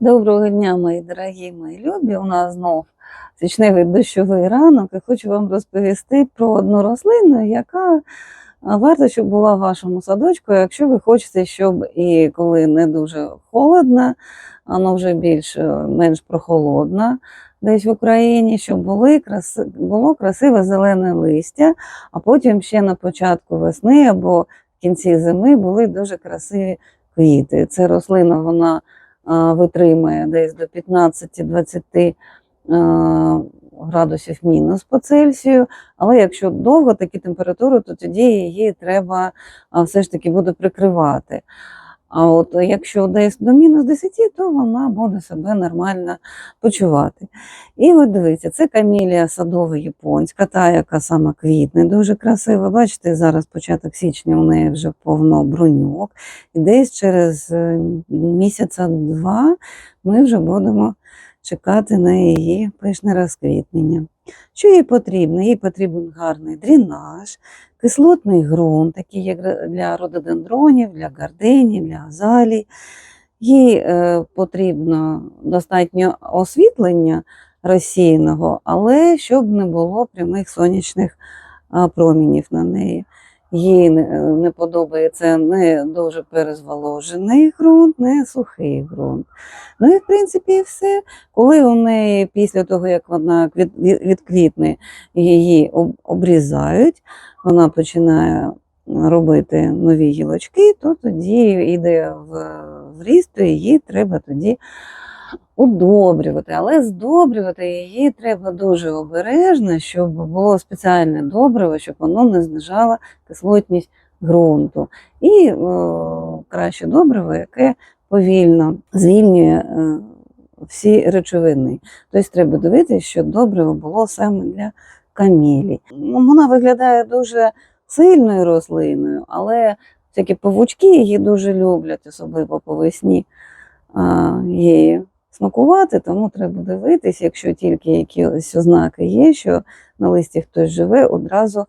Доброго дня, мої дорогі мої любі. У нас знов січневий дощовий ранок, і хочу вам розповісти про одну рослину, яка варто, щоб була в вашому садочку, якщо ви хочете, щоб і коли не дуже холодно, воно вже більш е, менш прохолодно десь в Україні, щоб були краси, було красиве зелене листя, а потім ще на початку весни або в кінці зими були дуже красиві квіти. Це рослина, вона а, витримує десь до 15-20 градусів мінус по Цельсію. Але якщо довго такі температури, то тоді її треба все ж таки буде прикривати. А от якщо десь до мінус 10, то вона буде себе нормально почувати. І от дивіться, це камілія садова японська, та, яка сама квітне, дуже красива. Бачите, зараз початок січня у неї вже повно бруньок. І десь через е, місяця два ми вже будемо чекати на її пишне розквітнення. Що їй потрібно? Їй потрібен гарний дренаж, кислотний ґрунт, такий як для рододендронів, для гарденів, для азалій. Їй е, потрібно достатньо освітлення розсіяного, але щоб не було прямих сонячних промінів на неї. Їй не, не подобається не дуже перезволожений ґрунт, не сухий ґрунт. Ну і в принципі все. Коли у неї після того, як вона від- відквітне, її об- обрізають, вона починає робити нові гілочки, то тоді йде в ріст, то її треба тоді удобрювати. Але здобрювати її треба дуже обережно, щоб було спеціальне добриво, щоб воно не знижало кислотність ґрунту. І о, краще добриво, яке повільно звільнює е, всі речовини. Тобто треба дивитися, що добриво було саме для камілі. Вона виглядає дуже сильною рослиною, але всякі павучки її дуже люблять, особливо по весні її смакувати, тому треба дивитись, якщо тільки якісь ознаки є, що на листі хтось живе, одразу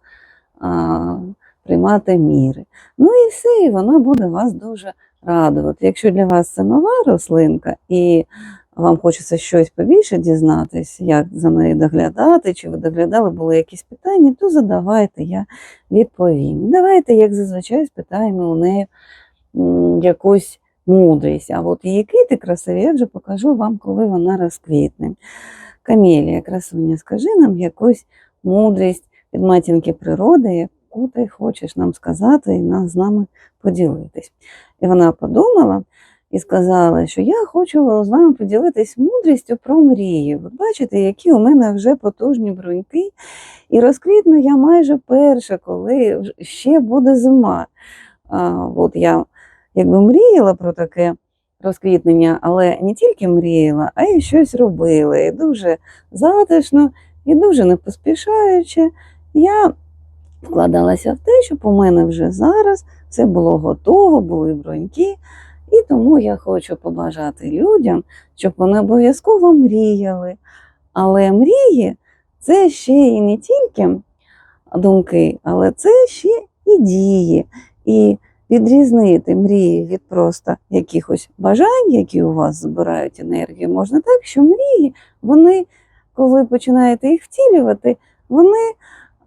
а, приймати міри. Ну і все, і вона буде вас дуже радувати. Якщо для вас це нова рослинка і вам хочеться щось побільше дізнатись, як за нею доглядати, чи ви доглядали, були якісь питання, то задавайте, я відповім. Давайте, як зазвичай, спитаємо у неї якусь мудрість. А от її квіти красиві, я вже покажу вам, коли вона розквітне. Камелія, красуня, скажи нам якусь мудрість від матінки природи, яку ти хочеш нам сказати і з нами поділитись. І вона подумала і сказала, що я хочу з вами поділитись мудрістю про мрії. Ви бачите, які у мене вже потужні бруньки, і розквітну я майже перша, коли ще буде зима. А, от я якби мріяла про таке розквітнення, але не тільки мріяла, а й щось робила. І дуже затишно, і дуже не поспішаючи. Я вкладалася в те, щоб у мене вже зараз все було готово, були броньки. І тому я хочу побажати людям, щоб вони обов'язково мріяли. Але мрії це ще і не тільки думки, але це ще і дії. І відрізнити мрії від просто якихось бажань, які у вас збирають енергію, можна так, що мрії, вони, коли починаєте їх втілювати, вони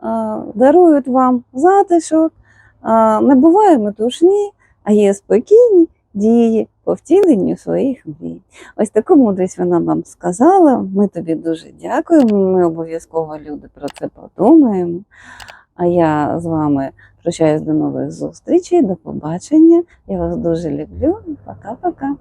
а, дарують вам затишок, а, не буває метушні, а є спокійні дії по втіленню своїх мрій. Ось таку мудрість вона вам сказала. Ми тобі дуже дякуємо. Ми обов'язково люди про це подумаємо. А я з вами прощаюсь до нових зустрічей, до побачення. Я вас дуже люблю. Пока-пока.